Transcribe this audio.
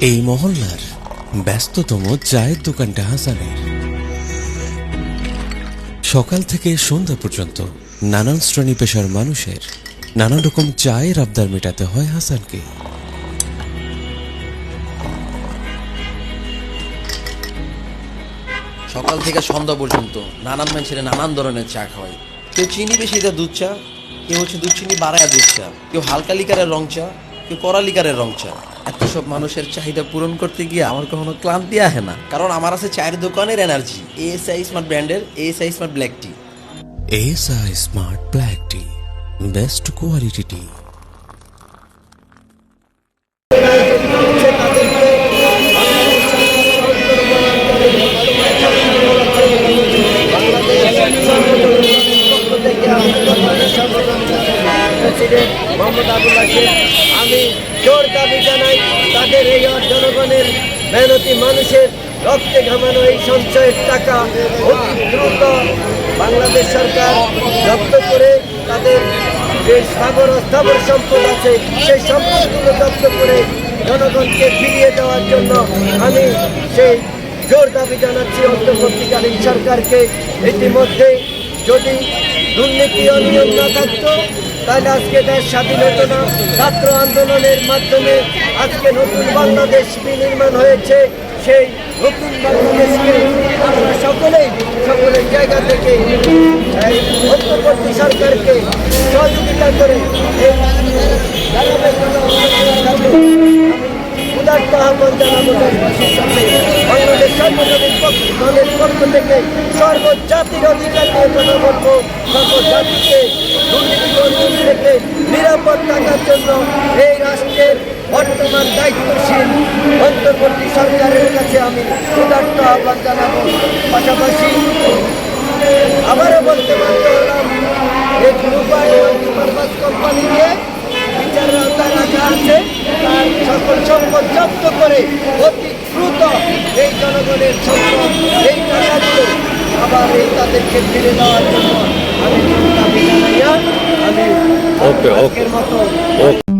এই মহল্লার ব্যস্ততম চায়ের দোকানটা হাসানের। সকাল থেকে সন্ধ্যা পর্যন্ত নানান শ্রেণি পেশার মানুষের নানা রকম চায়ের আবদার মেটাতে হয় হাসানকে। সকাল থেকে সন্ধ্যা পর্যন্ত নানান মানুষের নানান ধরনের চা খাওয়াই। কেউ চিনি বেশি দেয় দুধ চা, কেউ হচ্ছে দুধ চিনি বাড়ায় দুধ চা, কেউ হালকা লিকারের রং চা, কেউ কড়া লিকারের রং চা। এত সব মানুষের চাহিদা পূরণ করতে গিয়ে আমার কখনো ক্লান্তি আহে না। কারণ আমার আছে চায়ের দোকানের এনার্জি এএসআই স্মার্ট ব্র্যান্ডের ASI smart black tea SI smart black tea best quality tea president Mohammad Abul Hashim আমি জোর দাবি জানাই, তাদের এই জনগণের মেহনতি মানুষের রক্তে ঘামানো এই সঞ্চয়ের টাকা অতি দ্রুত বাংলাদেশ সরকার জব্দ করে তাদের যে সাগর, অস্থাবর সম্পদ আছে, সেই সম্পদগুলো জব্দ করে জনগণকে ফিরিয়ে দেওয়ার জন্য আমি সেই জোর দাবি জানাচ্ছি অন্তর্বর্তীকালীন সরকারকে। ইতিমধ্যে যদি দুর্নীতি অনিয়ম না থাকতো, তাহলে আজকে দেশ স্বাধীন হতো না। ছাত্র আন্দোলনের মাধ্যমে আজকে নতুন বাংলাদেশ বিনির্মাণ হয়েছে। সেই নতুন বাংলাদেশকে আমরা সকলেই, সকলের জায়গা থেকে অন্তর্বর্তী সরকারকে সহযোগিতা করে এই আহ্বান জানাব বাংলাদেশ সর্বজনীন দলের পক্ষ থেকে সর্বজাতির অধিকার নিয়ে কথা বলব সর্বজাতিকে দুর্নীতি দুর্নীতি থেকে নিরাপদ থাকার জন্য এই রাষ্ট্রের বর্তমান দায়িত্বশীল অন্তর্বর্তী সরকারের কাছে আমি উদার্ত আহ্বান জানাব পাশাপাশি জব্দ করে অতি দ্রুত এই জনগণের সম্পদ এই টাকাগুলো আবার এই তাদেরকে ফিরে দেওয়ার জন্য আমি দাবি জানাইয়া আমি ওকে, ওকে। মতো ওকে।